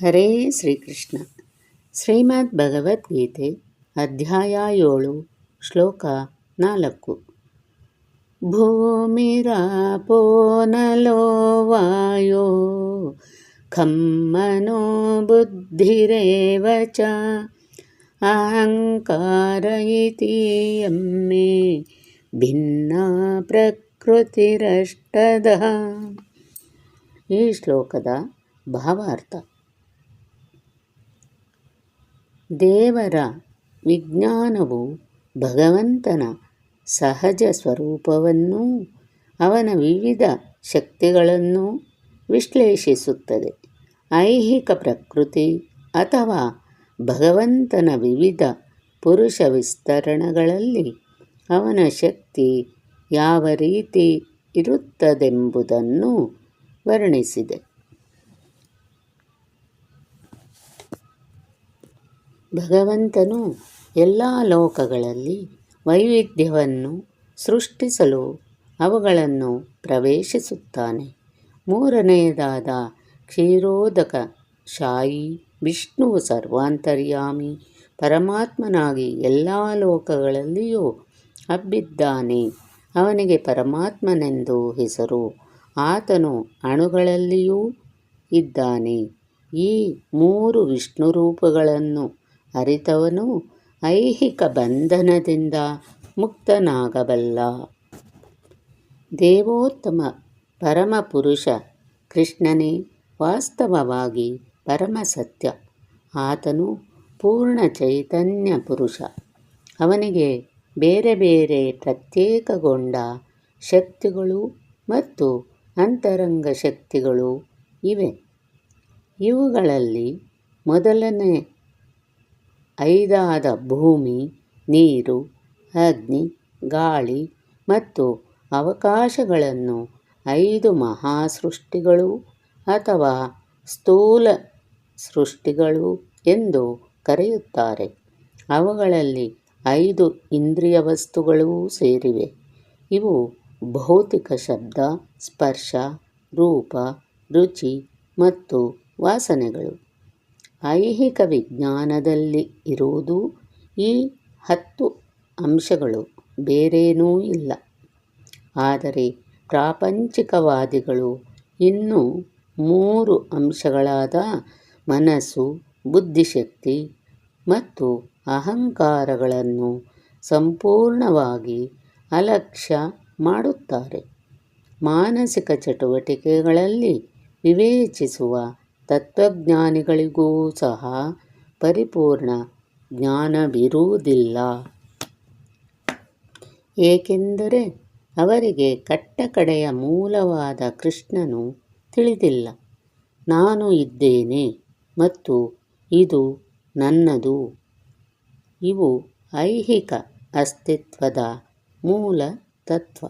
ಹರೇ ಶ್ರೀಕೃಷ್ಣ. ಶ್ರೀಮದ್ ಭಗವದ್ಗೀತೆ ಅಧ್ಯಾಯ ಏಳು, ಶ್ಲೋಕ ನಾಲ್ಕು. ಭೂಮಿರಾಪೋ ನಲೋ ವಾಯೋ ಖಮ್ಮನೋ ಬುದ್ಧಿರೇವ ಚ ಅಹಂಕಾರ ಇತಿ ಭಿನ್ನ ಪ್ರಕೃತಿರಷ್ಟದ. ಈ ಶ್ಲೋಕದ ಭಾವಾರ್ಥ. ದೇವರ ವಿಜ್ಞಾನವು ಭಗವಂತನ ಸಹಜ ಸ್ವರೂಪವನ್ನೂ ಅವನ ವಿವಿಧ ಶಕ್ತಿಗಳನ್ನು ವಿಶ್ಲೇಷಿಸುತ್ತದೆ. ಐಹಿಕ ಪ್ರಕೃತಿ ಅಥವಾ ಭಗವಂತನ ವಿವಿಧ ಪುರುಷ ವಿಸ್ತರಣಗಳಲ್ಲಿ ಅವನ ಶಕ್ತಿ ಯಾವ ರೀತಿ ಇರುತ್ತದೆಂಬುದನ್ನು ವರ್ಣಿಸಿದೆ. ಭಗವಂತನು ಎಲ್ಲ ಲೋಕಗಳಲ್ಲಿ ವೈವಿಧ್ಯವನ್ನು ಸೃಷ್ಟಿಸಲು ಅವುಗಳನ್ನು ಪ್ರವೇಶಿಸುತ್ತಾನೆ. ಮೂರನೆಯದಾದ ಕ್ಷೀರೋದಕ ಶಾಯಿ ವಿಷ್ಣುವು ಸರ್ವಾಂತರ್ಯಾಮಿ ಪರಮಾತ್ಮನಾಗಿ ಎಲ್ಲ ಲೋಕಗಳಲ್ಲಿಯೂ ಹಬ್ಬಿದ್ದಾನೆ. ಅವನಿಗೆ ಪರಮಾತ್ಮನೆಂದು ಹೆಸರು. ಆತನು ಅಣುಗಳಲ್ಲಿಯೂ ಇದ್ದಾನೆ. ಈ ಮೂರು ವಿಷ್ಣು ರೂಪಗಳನ್ನು ಅರಿತವನು ಐಹಿಕ ಬಂಧನದಿಂದ ಮುಕ್ತನಾಗಬಲ್ಲ. ದೇವೋತ್ತಮ ಪರಮಪುರುಷ ಕೃಷ್ಣನೇ, ವಾಸ್ತವವಾಗಿ ಪರಮ ಸತ್ಯ ಆತನು ಪೂರ್ಣ ಚೈತನ್ಯ ಪುರುಷ. ಅವನಿಗೆ ಬೇರೆ ಬೇರೆ ಪ್ರತ್ಯೇಕಗೊಂಡ ಶಕ್ತಿಗಳು ಮತ್ತು ಅಂತರಂಗ ಶಕ್ತಿಗಳು ಇವೆ. ಇವುಗಳಲ್ಲಿ ಮೊದಲನೇ ಐದಾದ ಭೂಮಿ, ನೀರು, ಅಗ್ನಿ, ಗಾಳಿ ಮತ್ತು ಅವಕಾಶಗಳನ್ನು ಐದು ಮಹಾಸೃಷ್ಟಿಗಳು ಅಥವಾ ಸ್ಥೂಲ ಸೃಷ್ಟಿಗಳು ಎಂದು ಕರೆಯುತ್ತಾರೆ. ಅವುಗಳಲ್ಲಿ ಐದು ಇಂದ್ರಿಯ ವಸ್ತುಗಳೂ ಸೇರಿವೆ. ಇವು ಭೌತಿಕ ಶಬ್ದ, ಸ್ಪರ್ಶ, ರೂಪ, ರುಚಿ ಮತ್ತು ವಾಸನೆಗಳು. ಐಹಿಕ ವಿಜ್ಞಾನದಲ್ಲಿ ಇರುವುದು ಈ ಹತ್ತು ಅಂಶಗಳು ಬೇರೇನೂ ಇಲ್ಲ. ಆದರೆ ಪ್ರಾಪಂಚಿಕವಾದಿಗಳು ಇನ್ನೂ ಮೂರು ಅಂಶಗಳಾದ ಮನಸ್ಸು, ಬುದ್ಧಿಶಕ್ತಿ ಮತ್ತು ಅಹಂಕಾರಗಳನ್ನು ಸಂಪೂರ್ಣವಾಗಿ ಅಲಕ್ಷ್ಯ ಮಾಡುತ್ತಾರೆ. ಮಾನಸಿಕ ಚಟುವಟಿಕೆಗಳಲ್ಲಿ ವಿವೇಚಿಸುವ ತತ್ವಜ್ಞಾನಿಗಳಿಗೂ ಸಹ ಪರಿಪೂರ್ಣ ಜ್ಞಾನವಿರುವುದಿಲ್ಲ. ಏಕೆಂದರೆ ಅವರಿಗೆ ಕಟ್ಟಕಡೆಯ ಮೂಲವಾದ ಕೃಷ್ಣನು ತಿಳಿದಿಲ್ಲ. ನಾನು ಇದ್ದೇನೆ ಮತ್ತು ಇದು ನನ್ನದು. ಇವು ಐಹಿಕ ಅಸ್ತಿತ್ವದ ಮೂಲ ತತ್ವ.